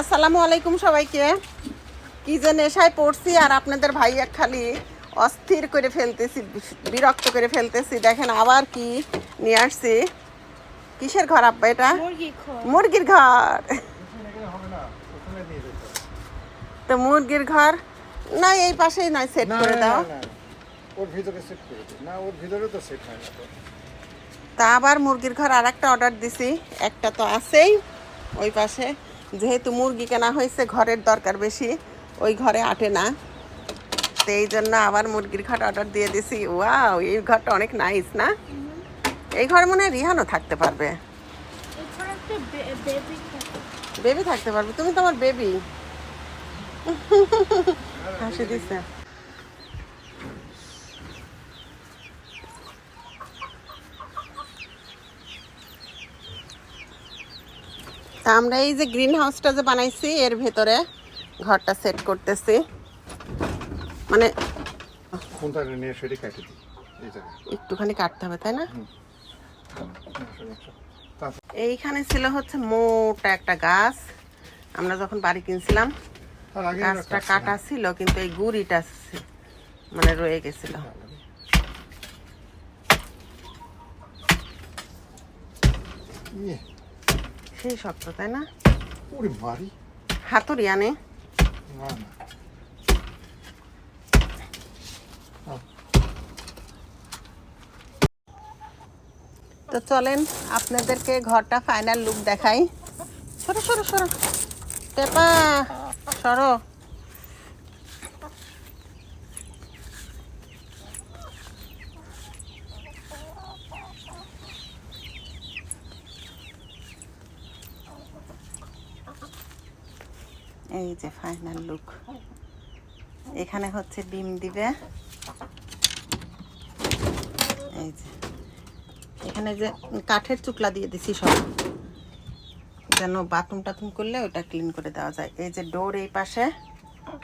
আসসালামু আলাইকুম সবাইকে। কি যে নেশায় পড়ছি আর আপনাদের ভাইয়া খালি অস্থির করে ফেলতেছি বিরক্ত করে ফেলতেছি। দেখেন আবার কি নিয়ে আসছি। কিসের ঘর আব্বা এটা? মুরগির ঘর। তো মুরগির ঘর? না এই পাশেই নয় সেট করে দাও। না, না, ওর ভিতরে সেট করে না ওর ভিতরে তো সেট হয় না তা। আবার মুরগির ঘর আর একটা অর্ডার দিছি। একটা তো আছেই ওই পাশে। যেহেতু মুরগি কেনা হয়েছে ঘরের দরকার বেশি ওই ঘরে আটে না। তো এই জন্য আবার মুরগির ঘর অর্ডার দিয়ে দিছি। ওয়াও এই ঘরটা অনেক নাইস না? এই ঘরে মনে হয় রিহানও থাকতে পারবে। বেবি বেবি থাকতে পারবে তুমি তোমার বেবি হাসি দিছে। তা আমরা এই যে গ্রিন হাউসটা যে বানাইছি এর ভেতরে ঘরটা সেট করতেছি। মানে একটুখানি কাটতে হবে তাই না? এইখানে ছিল হচ্ছে মোটা একটা গাছ। আমরা যখন বাড়ি কিনছিলাম গাছটা কাটা ছিল কিন্তু এই গুড়িটা মানে রয়ে গেছিল। ইয়ে, সেই শক্ত তাই না? ওরে বাড়ি। হাতুড়ি আনে। না না। তো চলেন আপনাদেরকে ঘরটা ফাইনাল লুক দেখাই। সরো সরো সরো। টেপা সরো। এই যে ফাইনাল লুক এখানে হচ্ছে ডিম দিবে। এই যে। এখানে যে কাঠের চুকলা দিয়ে দিছি সব। যেন বাথরুম টাথরুম করলে ওটা ক্লিন করে দেওয়া যায়। এই যে ডোর এই পাশে,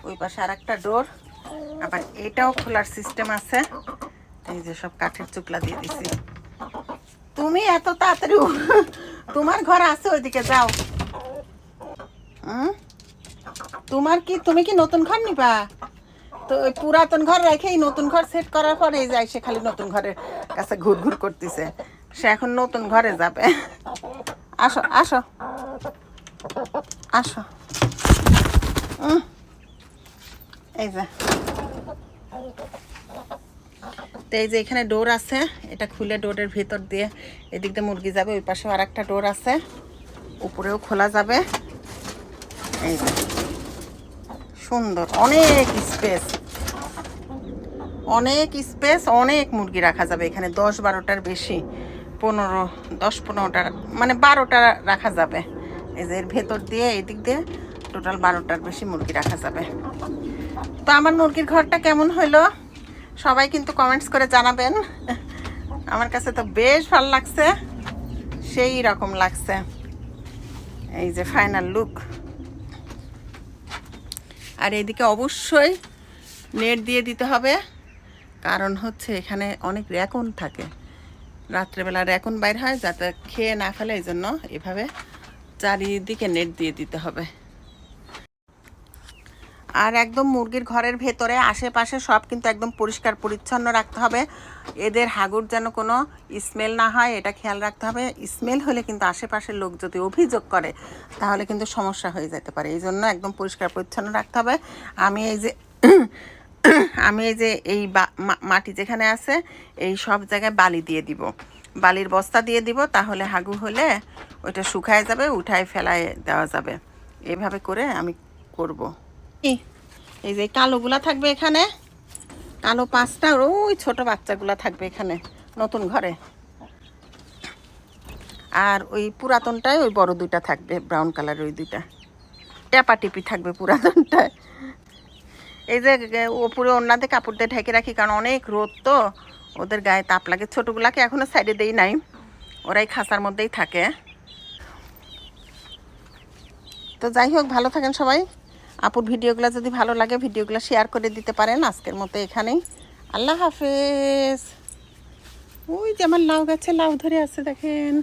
ওই পাশে আর একটা ডোর আবার এটাও খোলার সিস্টেম আছে। এই যে সব কাঠের চুকলা দিয়ে দিছি। তুমি এত তাড়াতাড়ি তোমার ঘর আছে ওইদিকে যাও। হুম? তোমার কি, তুমি কি নতুন ঘর নিবা? তো ওই পুরাতন ঘর রেখেই নতুন ঘর সেট করার পরে এই যায় সে খালি নতুন ঘরের কাছে ঘুর ঘুর করতেছে। সে এখন নতুন ঘরে যাবে। আসো আসো। আসো। এই যে। তো এই যে এখানে ডোর আছে, এটা খুলে ডোরের ভিতর দিয়ে এদিক দিয়ে মুরগি যাবে, ওই পাশেও আর একটা ডোর আছে, উপরেও খোলা যাবে। এই যে। সুন্দর, অনেক স্পেস অনেক স্পেস অনেক মুরগি রাখা যাবে এখানে, দশ বারোটার বেশি। পনেরো, দশ পনেরোটা মানে বারোটা রাখা যাবে। এই যে এর ভেতর দিয়ে, এদিক দিয়ে টোটাল বারোটার বেশি মুরগি রাখা যাবে। তো আমার মুরগির ঘরটা কেমন হইল? সবাই কিন্তু কমেন্টস করে জানাবেন। আমার কাছে তো বেশ ভালো লাগছে। সেই রকম লাগছে। এই যে ফাইনাল লুক আর এদিকে অবশ্যই নেট দিয়ে দিতে হবে, কারণ হচ্ছে এখানে অনেক র্যাকন থাকে। রাত্রেবেলা র্যাকন বাইর হয়, যাতে খেয়ে না ফেলে এই জন্য এভাবে চারিদিকে নেট দিয়ে দিতে হবে। আর একদম মুরগির ঘরের ভেতরে, আশেপাশে সব কিন্তু একদম পরিষ্কার পরিচ্ছন্ন রাখতে হবে। এদের হাগুর যেন কোনো স্মেল না হয়, এটা খেয়াল রাখতে হবে। স্মেল হলে কিন্তু আশেপাশের লোক যদি অভিযোগ করে, তাহলে কিন্তু সমস্যা হয়ে যেতে পারে। এই জন্য একদম পরিষ্কার পরিচ্ছন্ন রাখতে হবে। আমি এই যে, আমি এই যে এই মাটি যেখানে আছে, এই সব জায়গায় বালি দিয়ে দিব। বালির বস্তা দিয়ে দিব, তাহলে হাগু হলে ওইটা শুকায় যাবে, উঠায় ফেলায় দেওয়া যাবে। এভাবে করে আমি করব। এই যে কালোগুলা থাকবে এখানে। কালো পাঁচটা ওই ছোট বাচ্চাগুলা থাকবে এখানে, নতুন ঘরে। আর ওই পুরাতনটায় ওই বড় দুইটা থাকবে, ব্রাউন কালারের ওই দুইটা। টেপা টিপি থাকবে পুরাতনটায়। এই যে ওপরে ওনাতে কাপড় দিয়ে ঢেকে রাখি, কারণ অনেক রোদ তো। ওদের গায়ে তাপ লাগে। ছোটোগুলাকে এখনও সাইডে দেই নাই। ওরাই খাঁচার মধ্যেই থাকে। তো যাই হোক, ভালো থাকেন সবাই। আপুর ভিডিওগুলো যদি ভালো লাগে, ভিডিওগুলো শেয়ার করে দিতে পারেন। আজকের মতো এখানেই। আল্লাহ হাফেজ। ওই যে আমার লাউ গাছে লাউ ধরে আছে, দেখেন।